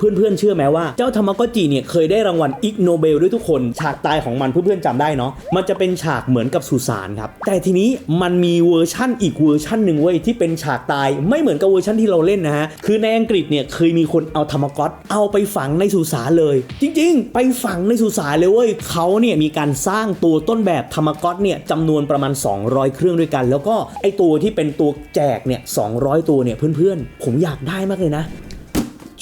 เพื่อนๆเชื่อไหมว่าเจ้าธรรมกจิเนี่ยเคยได้รางวัลอิกโนเบลด้วยทุกคน ฉากตายของมันเพื่อนๆจำได้เนาะมันจะเป็นฉากเหมือนกับสุสานครับ แต่ทีนี้มันมีเวอร์ชั่นอีกเวอร์ชั่นหนึ่งเว้ยที่เป็นฉากตายไม่เหมือนกับเวอร์ชั่นที่เราเล่นนะฮะ คือในอังกฤษเนี่ยเคยมีคนเอาธรรมก๊อตเอาไปฝังในสุสานเลย จริงๆ ไปฝังในสุสานเลยเว้ยเขาเนี่ยมีการสร้างตัวต้นแบบธรรมก๊อตเนี่ยจำนวนประมาณ 200 เครื่องด้วยกัน แล้วก็ไอตัวที่เป็นตัวแจกเนี่ย200 ตัวเนี่ยเพื่อนๆ ผมอยากได้มากเลยนะ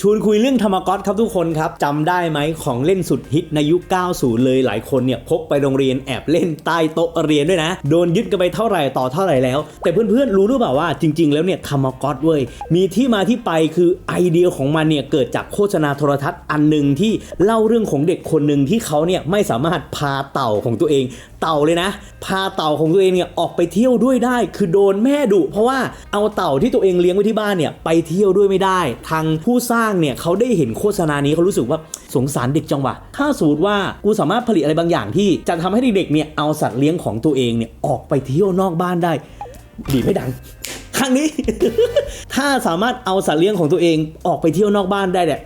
ชวนคุยเรื่องธรรมก๊อตครับทุกคนครับจำได้ไหมของเล่นสุดฮิตในยุค 90 เลยหลายคนเนี่ยพกไปโรงเรียนแอบเล่นใต้โต๊ะเรียนด้วยนะ โดนยึดกันไปเท่าไหร่ต่อเท่าไหร่แล้ว แต่เพื่อนๆรู้หรือเปล่าว่าจริง ๆ แล้วเนี่ยธรรมก๊อตเว้ยมีที่มาที่ไปคือไอเดียของมันเนี่ยเกิดจากโฆษณาโทรทัศน์อันหนึ่งที่เล่าเรื่องของเด็กคนหนึ่งที่เขาเนี่ยไม่สามารถพาเต่าของตัวเอง เต่าเลยนะ พาเต่าของตัวเองเนี่ยออกไปเที่ยวด้วยได้ คือโดนแม่ดุเพราะว่าเอาเต่าที่ตัวเองเลี้ยงไว้ที่บ้านเนี่ยไปเที่ยวด้วยไม่ได้ ทางผู้สร้างเนี่ยเขาได้เห็นโฆษณานี้เขารู้สึกว่าสงสารเด็กจังวะถ้าสมมติว่ากูสามารถผลิตอะไรบางอย่างที่จะทำให้เด็กๆเนี่ยเอาสัตว์เลี้ยงของตัวเองเนี่ยออกไปเที่ยวนอกบ้านได้ ดีไม่ดังครั้งนี้ ถ้าสามารถเอาสัตว์เลี้ยงของตัวเองออกไปเที่ยวนอกบ้านได้เนี่ย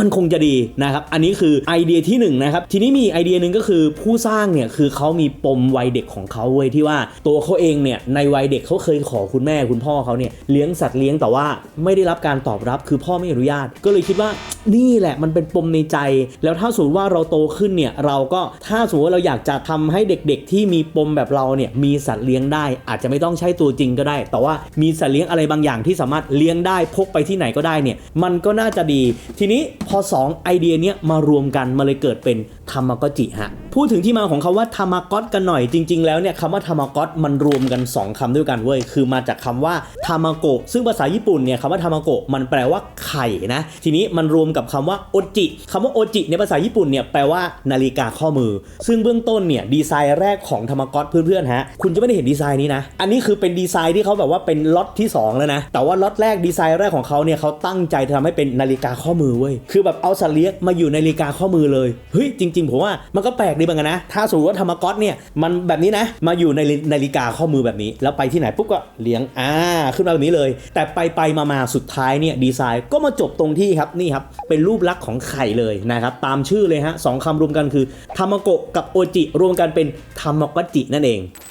มันคงจะดีนะครับ อันนี้คือไอเดียที่1นงนะครับ ทีนี้มีไอเดียหนึ่งก็คือผู้สร้างเนี่ยคือเขามีปมวัยเด็กของเขาเว้ยที่ว่าตัวเขาเองเนี่ยในวัยเด็กเขาเคยขอคุณแม่คุณพ่อเขาเนี่ยเลี้ยงสัตว์เลี้ยงแต่ว่าไม่ได้รับการตอบรับคือพ่อไม่อนุญาต ก็เลยคิดว่านี่แหละมันเป็นปมในใจ แล้วถ้าสมมติว่าเราโตขึ้นเนี่ยเราก็ถ้าสมมติว่าเราอยากจะทำให้เด็กๆ ที่มีปมแบบเราเนี่ยมีสัตว์เลี้ยงได้ อาจจะไม่ต้องใช้ตัวจริงก็ได้ แต่ว่ามีสัตว์เลี้ยงอะไรบางอย่างที่สามารถเลี้ยงได้พกไปที่ไหนก็ได้เนี่ยมันก็น่าจะดี ทีนี้พอสองไอเดียเนี้ยมารวมกันมาเลยเกิดเป็นธรรมกจิฮะพูดถึงที่มาของคำว่าธรรมกตกันหน่อยจริง ๆ แล้วเนี่ยคำว่าธรรมกตมันรวมกัน 2คำด้วยกันเว้ยคือมาจากคำว่าธรรมโกะซึ่งภาษาญี่ปุ่นเนี่ยคำว่าธรรมโกะมันแปลว่าไข่นะทีนี้มันรวมกับคำว่าโอจิคำว่าโอจิในภาษาญี่ปุ่นเนี่ยแปลว่านาฬิกาข้อมือ ซึ่งเบื้องต้นเนี่ยดีไซน์แรกของธรรมกตเพื่อนๆฮะคุณจะไม่ได้เห็นดีไซน์นี้นะอันนี้คือเป็นดีไซน์ที่เขาแบบว่าเป็นล็อตที่สองแล้วนะแต่ว่าล็อตแรกดีไซน์แรกของเขาเนี่ยเขาตั้งใจทำให้เป็นนาฬิกาข้อมือเว้ยคือแบบเอาสัตว์เลี้ยงมาอยู่ในนาฬิกาข้อมือเลยเฮ้ยจริง ๆ ผมว่ามันก็แปลกดีเหมือนกันนะ ถ้าสมมติว่าธรรมก๊อตเนี่ยมันแบบนี้นะมาอยู่ในนาฬิกาข้อมือแบบนี้ แล้วไปที่ไหนปุ๊บก็เลี้ยงอ่าขึ้นมาแบบนี้เลย แต่ไปไปๆมาสุดท้ายเนี่ยดีไซน์ก็มาจบตรงที่ครับนี่ครับเป็นรูปลักษณ์ของไข่เลยนะครับตามชื่อเลยฮะสองคำรวมกันคือธรรมโกะกับโอจิรวมกันเป็นธรรมกจินั่นเอง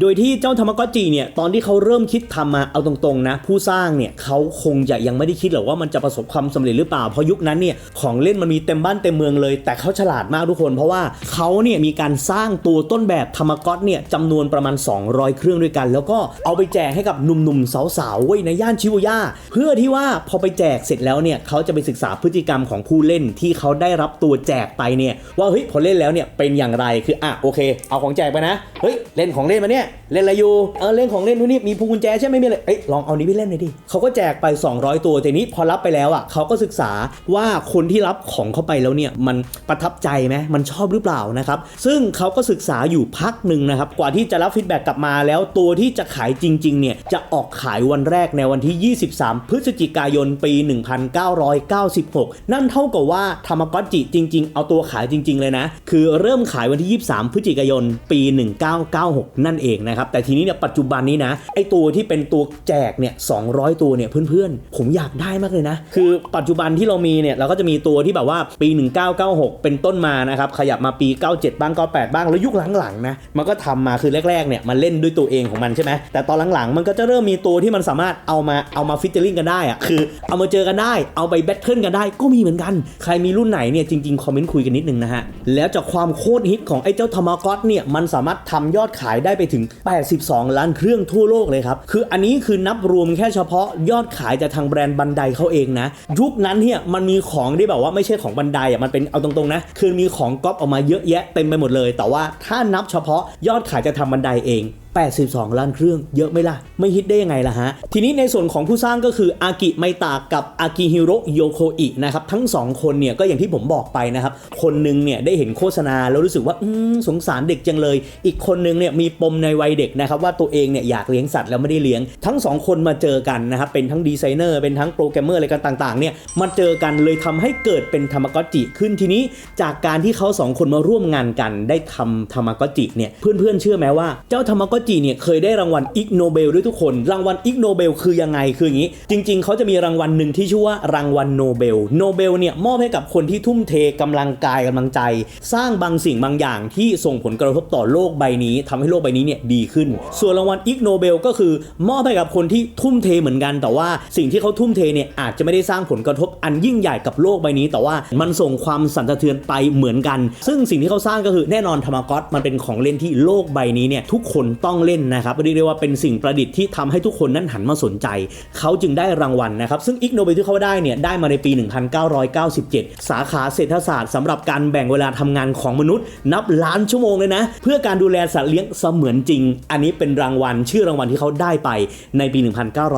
โดยที่เจ้าธรรมกจิเนี่ยตอนที่เขาเริ่มคิดทำมาเอาตรงๆนะ ผู้สร้างเนี่ยเขาคงจะยังไม่ได้คิดหรอกว่ามันจะประสบความสำเร็จหรือเปล่าเพราะยุคนั้นเนี่ยของเล่นมันมีเต็มบ้านเต็มเมืองเลย แต่เขาฉลาดมากทุกคน เพราะว่าเขาเนี่ยมีการสร้างตัวต้นแบบธรรมก๊อตเนี่ยจำนวนประมาณ 200 เครื่องด้วยกัน แล้วก็เอาไปแจกให้กับหนุ่มๆสาวๆเว้ในย่านชิบูย่าเพื่อที่ว่าพอไปแจกเสร็จแล้วเนี่ยเขาจะไปศึกษาพฤติกรรมของผู้เล่นที่เขาได้รับตัวแจกไปเนี่ยว่าเฮ้ยพอเล่นแล้วเนี่ยเป็นอย่างไรคืออะโอเค เอาของแจกไปนะเฮ้ยเล่นของเล่นมาเนี่ยเล่นอะไรอยู่เออเล่นของเล่นทุกนี่มีพวงกุญแจใช่ไหมมีอะไรเอ้ยลองเอานี้ไปเล่นหน่อยดิเขาก็แจกไป 200 ตัวแต่นี้พอรับไปแล้วอะเขาก็ศึกษาว่าคนที่รับของเข้าไปแล้วเนี่ยมันประทับใจไหมมันชอบหรือเปล่านะครับซึ่งเขาก็ศึกษาอยู่พักหนึ่งนะครับกว่าที่จะรับฟีดแบ็กกลับมาแล้วตัวที่จะขายจริงๆเนี่ยจะออกขายวันแรกในวันที่ 23 พฤศจิกายนปี 1996 นั่นเท่ากับว่าธรรมก๊อจิจริง ๆ เอาตัวขายจริง ๆ เลยนะ คือเริ่มขายวันที่ 23 พฤศจิกายนปี 1996 นั่นเองนะครับ แต่ทีนี้เนี่ยปัจจุบันนี้นะไอตัวที่เป็นตัวแจกเนี่ย200ตัวเนี่ยเพื่อนๆ ผมอยากได้มากเลยนะ คือปัจจุบันที่เรามีเนี่ยเราก็จะมีตัวที่แบบว่าปี 1996 เป็นต้นมานะครับขยับมาปี 97 บ้าง 98 บ้างแล้วยุคหลังๆนะมันก็ทำมาคือแรกๆเนี่ยมันเล่นด้วยตัวเองของมันใช่ไหมแต่ตอนหลังๆ มันก็จะเริ่มมีตัวที่มันสามารถเอามาเอามาฟิชเจอร์ลิงกันได้อะคือเอามาเจอกันได้เอาไปแบทเทิลกันได้ก็มีเหมือนกัน ใครมีรุ่นไหนเนี่ยจริงๆ คอมเมนต์คุยกันนิดนึงนะฮะแล้วจากความโคตรฮิตของไอ้เจ้าธรรมกอตเนี่ยมันสามารถทำยอดขายได้ไปถึง82 ล้านเครื่องทั่วโลกเลยครับ คืออันนี้คือนับรวมแค่เฉพาะยอดขายจากทางแบรนด์บันไดเขาเองนะ ยุคนั้นเนี่ยมันมีของที่แบบว่าไม่ใช่ของบันไดอะมันเป็นเอาตรงๆนะ คือมีของก๊อปออกมาเยอะแยะเต็มไปหมดเลย แต่ว่าถ้านับเฉพาะยอดขายจากทางบันไดเอง 82 ล้านเครื่องเยอะไหมล่ะ ไม่ฮิตได้ยังไงล่ะฮะ ทีนี้ในส่วนของผู้สร้างก็คืออากิไมตะกับอากิฮิโรโยโคอินะครับทั้งสองคนเนี่ยก็อย่างที่ผมบอกไปนะครับ คนหนึงเนี่ยได้เห็นโฆษณาแล้วรู้สึกว่าสงสารเด็กจังเลย อีกคนหนึงเนี่ยมีปมในวัยเด็กนะครับว่าตัวเองเนี่ยอยากเลี้ยงสัตว์แล้วไม่ได้เลี้ยง ทั้งสองคนมาเจอกันนะครับเป็นทั้งดีไซเนอร์เป็นทั้งโปรแกรมเมอร์อะไรกันต่างๆเนี่ยมาเจอกันเลยทำให้เกิดเป็นธรรมกอจิขึ้นทีนี้ จากการที่เขาสองคนมาร่วมงานกันได้ทำธรรมกอจิเนี่ยเพื่อนๆเชื่อไหมว่าเจ้าธรรมกจิเนี่ยเคยได้รางวัลอิกโนเบลด้วยทุกคน รางวัลอิกโนเบลคือยังไงคืออย่างนี้ จริง ๆ เขาจะมีรางวัลหนึ่งที่ชื่อว่ารางวัลโนเบลโนเบลเนี่ยมอบให้กับคนที่ทุ่มเทกำลังกายกำลังใจ สร้างบางสิ่งบางอย่างที่ส่งผลกระทบต่อโลกใบนี้ทำให้โลกใบนี้เนี่ยดีขึ้น ส่วนรางวัลอิกโนเบลก็คือ มอบให้กับคนที่ทุ่มเทเหมือนกัน แต่ว่าสิ่งที่เขาทุ่มเทเนี่ยอาจจะไม่ได้สร้างผลกระทบอันยิ่งใหญ่กับโลกใบนี้ แต่ว่ามันส่งความสั่นสะเทือนไปเหมือนกัน ซึ่งสิ่งที่เขาสร้างก็คือแน่นอนธรรมก๊อตมันเป็นของเล่นที่โลกใบนี้เนี่ยทุกคนต้ององเล่นนะครับเรียกได้ว่าเป็นสิ่งประดิษฐ์ที่ทำให้ทุกคนนั้นหันมาสนใจ เขาจึงได้รางวัลนะครับ ซึ่งอิกโนเบลที่เขาได้เนี่ยได้มาในปี 1997 สาขาเศรษฐศาสตร์สำหรับการแบ่งเวลาทำงานของมนุษย์ นับล้านชั่วโมงเลยนะ เพื่อการดูแลสัตว์เลี้ยงเสมือนจริง อันนี้เป็นรางวัลชื่อรางวัลที่เขาได้ไปในปี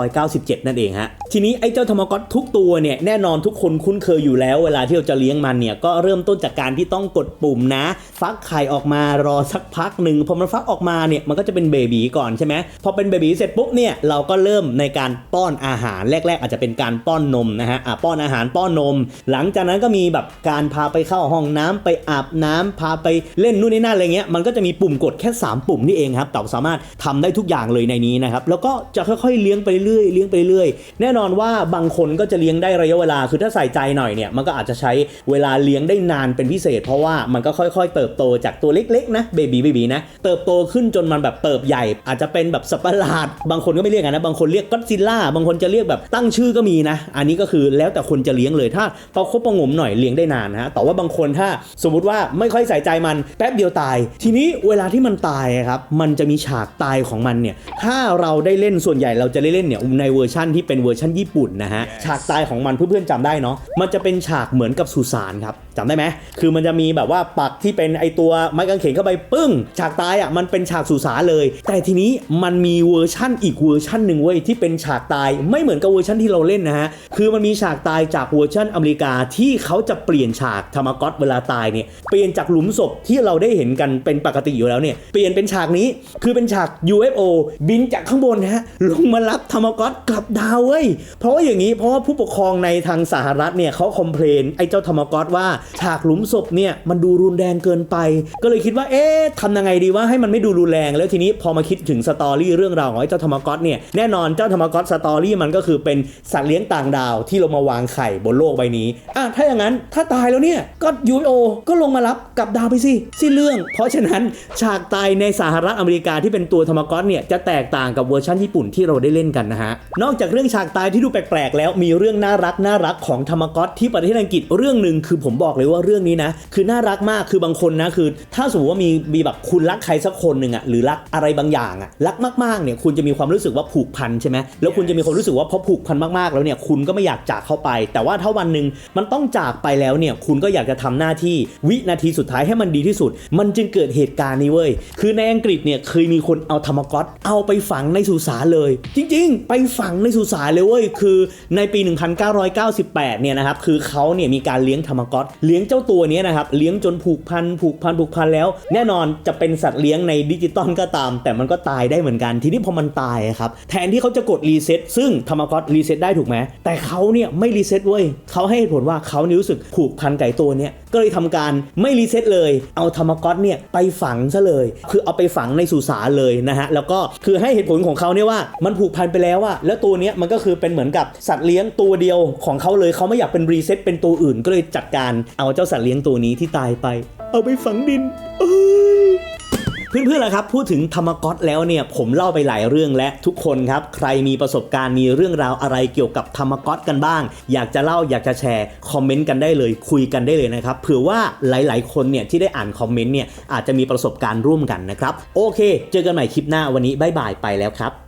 1997 นั่นเองฮะทีนี้ไอ้เจ้าธรรมก๊อตทุกตัวเนี่ยแน่นอนทุกคนคุ้นเคยอยู่แล้ว เวลาที่เราจะเลี้ยงมันเนี่ยก็เริ่มต้นจากการที่ต้องกดปุ่มนะ ฟักไข่ออกมารอสักพักหนึ่งพอมันฟักออกมาเนี่ยมันก็จะเป็นเบบีก่อนใช่ไหมพอเป็นเบบีเสร็จปุ๊บเนี่ยเราก็เริ่มในการป้อนอาหารแรก ๆ อาจจะเป็นการป้อนนมนะฮะอะป้อนอาหารป้อนนม หลังจากนั้นก็มีแบบการพาไปเข้าห้องน้ำไปอาบน้ำพาไปเล่นนู่นนี่นั่นอะไรเงี้ยมันก็จะมีปุ่มกดแค่ 3 ปุ่มนี่เองครับแต่สามารถทำได้ทุกอย่างเลยในนี้นะครับแล้วก็จะค่อยๆเลี้ยงไปเรื่อยเลี้ยงไปเรื่อยแน่นอนว่าบางคนก็จะเลี้ยงได้ระยะเวลาคือถ้าใส่ใจหน่อยเนี่ยมันก็อาจจะใช้เวลาเลี้ยงได้นานเป็นพิเศษ เพราะว่ามันก็ค่อย ๆ เติบโตจากตัวเล็กๆนะเบบีเบบีนะเติบโตขึ้นจนมันแบบเติบใหญ่ อาจจะเป็นแบบสัประหลาด บางคนก็ไม่เรียกกันนะ บางคนเรียกก็ซิลล่า บางคนจะเรียกแบบตั้งชื่อก็มีนะ อันนี้ก็คือแล้วแต่คนจะเลี้ยงเลย ถ้าพอคบประงมหน่อยเลี้ยงได้นานนะ แต่ว่าบางคนถ้าสมมติว่าไม่ค่อยใส่ใจมันแป๊บเดียวตาย ทีนี้เวลาที่มันตายครับ มันจะมีฉากตายของมันเนี่ย ถ้าเราได้เล่นส่วนใหญ่เราจะได้เล่นเนี่ยในเวอร์ชั่นที่เป็นเวอร์ชั่นญี่ปุ่นนะฮะ ฉากตายของมันเพื่อนๆจำได้เนาะ มันจะเป็นฉากเหมือนกับสุสานครับ จำได้ไหมคือมันจะมีแบบว่าปักที่เป็นไอตัวไม้กางเขนเข้าไปปึ้ง ฉากตายอะมันเป็นฉากสุสานเลย แต่ทีนี้มันมีเวอร์ชั่นอีกเวอร์ชั่นหนึ่งเว้ยที่เป็นฉากตายไม่เหมือนกับเวอร์ชั่นที่เราเล่นนะฮะคือมันมีฉากตายจากเวอร์ชั่นอเมริกาที่เขาจะเปลี่ยนฉากธรรมก๊อตเวลาตายเนี่ยเปลี่ยนจากหลุมศพที่เราได้เห็นกันเป็นปกติอยู่แล้วเนี่ยเปลี่ยนเป็นฉากนี้คือเป็นฉาก UFO บินจากข้างบนนะฮะลงมารับธรรมก๊อตกลับดาวเว้ยเพราะว่าอย่างนี้เพราะว่าผู้ปกครองในทางสหรัฐเนี่ยเขาคอมเพลนไอ้เจ้าธรรมก๊อตว่าฉากหลุมศพเนี่ยมันดูรุนแรงเกินไป ก็เลยคิดว่าเอ๊ะทำยังไงดีว่าให้มันไม่ดูรุนแรง แล้วทีนี้พอมาคิดถึงสตอรี่เรื่องราวของเจ้าธรรมก๊อตเนี่ยแน่นอนเจ้าธรรมก๊อตสตอรี่มันก็คือเป็นสัตว์เลี้ยงต่างดาวที่ลงมาวางไข่บนโลกใบนี้อะถ้าอย่างนั้นถ้าตายแล้วเนี่ยก็ยูโอก็ลงมารับกับดาวไปสิสิ้นเรื่อง เพราะฉะนั้นฉากตายในสหรัฐอเมริกาที่เป็นตัวธรรมก๊อตเนี่ยจะแตกต่างกับเวอร์ชันญี่ปุ่นที่เราได้เล่นกันนะฮะนอกจากเรื่องฉากตายที่ดูแปลกๆแล้วมีเรื่องน่ารักน่ารักของธรรมก๊อตที่ประเทศอังกฤษเรื่องหนึ่งคือผมบอกเลยว่าเรื่องนี้นะ คือน่ารักมากคือบางคนนะคือ ถ้าสมมติว่ามีมีแบบคุณรักใครสักคนหนึ่งอะหรือรักอะไรบางอย่างอะรักมากๆเนี่ยคุณจะมีความรู้สึกว่าผูกพันใช่ไหมแล้วคุณจะมีความรู้สึกว่าพอผูกพันมากๆแล้วเนี่ยคุณก็ไม่อยากจากเข้าไป แต่ว่าถ้าวันหนึ่งมันต้องจากไปแล้วเนี่ยคุณก็อยากจะทำหน้าที่วินาทีสุดท้ายให้มันดีที่สุด มันจึงเกิดเหตุการณ์นี้เว้ยคือในอังกฤษเนี่ยเคยมีคนเอาธรรมก๊อตเอาไปฝังในสุสานเลย จริง ๆ ไปฝังในสุสานเลยเว้ยคือในปี 1998เนี่ยนะครับคือเขาเนี่ยมีการเลี้ยงธรรมก๊อตเลี้ยงเจ้าตัวนี้นะครับเลี้ยงจนผูกพันผูกพันผูกพันแล้ว แน่นอนจะเป็นสัตว์เลี้ยงในดิจิตอลก็ตาม แต่มันก็ตายได้เหมือนกัน ทีนี้พอมันตายครับแทนที่เขาจะกดรีเซ็ตซึ่งธรรมก๊อตรีเซ็ตได้ถูกไหมแต่เขาเนี่ยไม่รีเซ็ตเว้ยเขาให้เหตุผลว่าเขานี่รู้สึกผูกพันไก่ตัวเนี้ยก็เลยทำการไม่รีเซ็ตเลย เอาธรรมก๊อตเนี่ยไปฝังซะเลย คือเอาไปฝังในสุสานเลยนะฮะ แล้วก็คือให้เหตุผลของเขาเนี่ยว่ามันผูกพันไปแล้วอะแล้วตัวเนี้ยมันก็คือเป็นเหมือนกับสัตว์เลี้ยงตัวเดียวของเขาเลยเขาไม่อยากเป็นรีเซ็ตเป็นตัวอื่น ก็เลยจัดการเอาเจ้าสัตว์เลี้ยงตัวนี้ที่ตายไป เอาไปฝังดินเอ้ย เพื่อนๆละครับพูดถึงธรรมก๊อตแล้วเนี่ยผมเล่าไปหลายเรื่องและทุกคนครับใครมีประสบการณ์มีเรื่องราวอะไรเกี่ยวกับธรรมก๊อตกันบ้าง อยากจะเล่าอยากจะแชร์คอมเมนต์กันได้เลยคุยกันได้เลยนะครับเผื่อว่าหลายๆ คนเนี่ยที่ได้อ่านคอมเมนต์เนี่ยอาจจะมีประสบการณ์ร่วมกันนะครับโอเค เจอกันใหม่คลิปหน้าวันนี้บายบายไปแล้วครับ